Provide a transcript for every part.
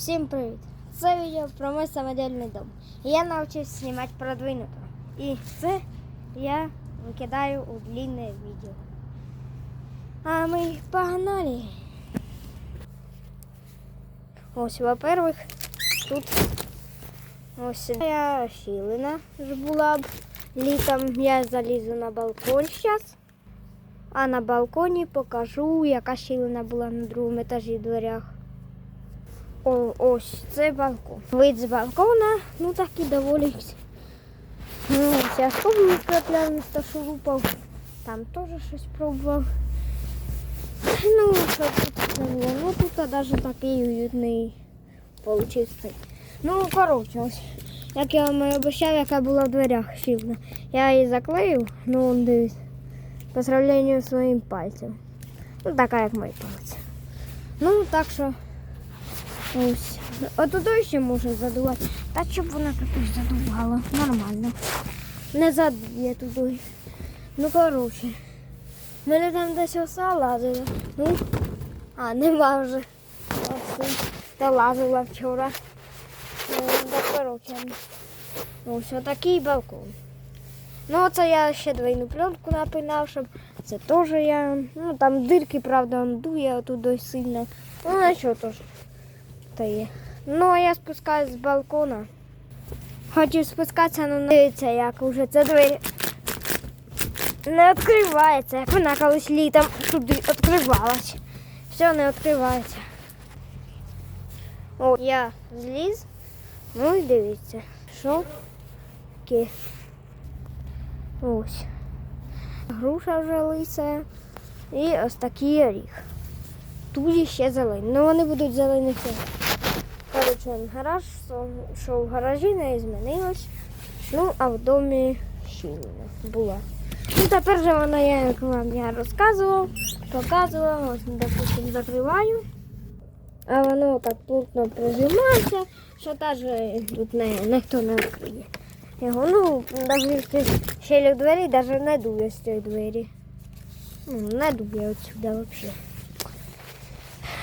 Всім привіт! Це відео про мій самодільний дом. Я навчився знімати продвинуто. І це я викидаю у длинне відео. А ми погнали. Ось, во-первых, тут ось я щілина ж була б. Літом я залізу на балкон зараз. А на балконі покажу, яка щілина була на другому етажі дверях. О, ось це балкон. Вид з балкона, ну такий доволі. Ну, я спробую крапляний шурупав. Там теж щось пробував. Ну, що тут було. Ну тут навіть такий уютний получився. Ну, коротше, ось. Як я вам і обіцяв, яка була в дверях щільна. Я її заклеїв, ну он дивись. По сравнению з своїм пальцем. Ну, така як мій палець. Ну, так що. Ось. Отуди ще може задувати. Та щоб вона тут задувала. Нормально. Не задує туди. Ну, коротше. Мене там десь оса лазила. Ну, а, нема вже. Оси. Та лазила вчора. Ну, да, коротше. Ось отакий балкон. Ну, це я ще двойну пленку напинав, щоб це теж я. Ну, там дирки, правда, дує отуди сильно. Ну, на що теж та є. Ну, а я спускаюсь з балкона. Хочу спускатися, але не дивиться, як уже ця двері не відкривається, як вона колись літом туди відкривалась. Все не відкривається. О, я зліз. Ну і дивіться, що таке. Ось. Груша вже лиса. І ось такий оріх. Тут ще зелені. Ну вони будуть зелені все. Коротше, гараж, що в гаражі не змінилось. Ну, а в домі щілина була. Ну, тепер же вона, як вам я розказував, показував, ось, допустим, закриваю. А воно так плотно прижимається, що навіть тут не, ніхто не відкриє. Його, ну, навіть щелі двері, навіть не дує з цієї двері. Ну, не дує отсюди взагалі.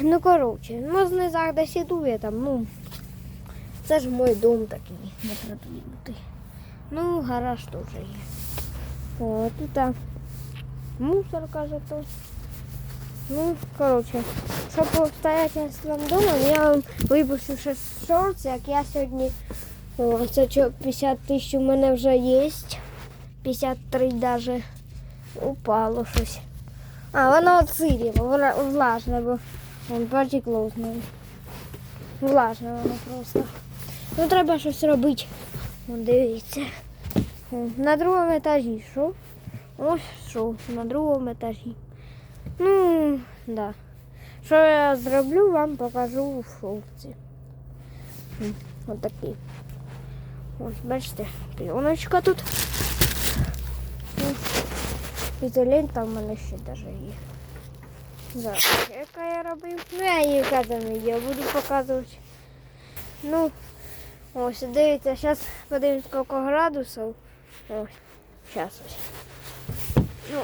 Ну, коротше, ну знизах десь і дує там, ну. Це ж мій дом такий, не продвинутий. Ну, гараж теж є. О, тут там мусорка зато. Ну, коротше, що по обстоятельствам дома, я вам випустив ще шорт, як я сьогодні. О, це що, 50 тисяч у мене вже є. 53 навіть упало щось. А, воно вла- влажне, бо вон потекло знову. Влажне воно просто. Ну треба щось робити. Дивіться. На другому етажі що? Ось що, на другому етажі. Ну, да. Що я зроблю, вам покажу у шовці. Ось такий. Ось, бачите, піоночка тут. Ізолента в мене ще даже є. Зараз, яка я робив? Ну, я її казав відео буду показувати. Ну, ось, дивіться, зараз подивимось, скільки градусів. Ось, зараз ось. Ну,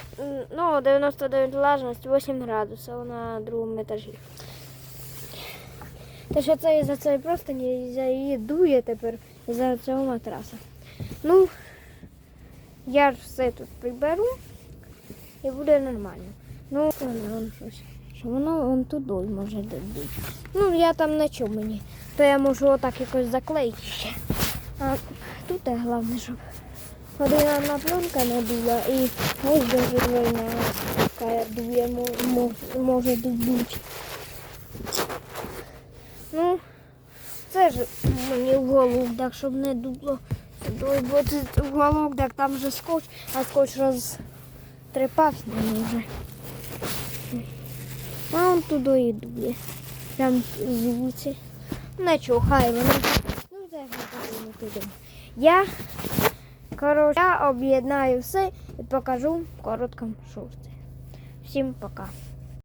ну, 99 влажність, 8 градусів на другому етажі. Та що це із-за цієї простині, із-за її дує тепер, із-за цього матраса. Ну, я ж все тут приберу і буде нормально. Ну, воно щось. Що воно вон туди може добити. Ну, я там на чому мені. То я можу отак якось заклеїти ще. А тут головне, щоб одна пленка не дула і ось дуже двойна, яка дує, мо- мо- може дубути. Ну, це ж мені в голову, так щоб не дуло. Ой, бо це в голову, так там же скотч, а скотч розтрепався вже. А он туди і Там Прям звуці. Нічого, хай вони. Ну, ж не потрібно. Я, коротше, я об'єднаю все і покажу в короткому шорті. Всім пока.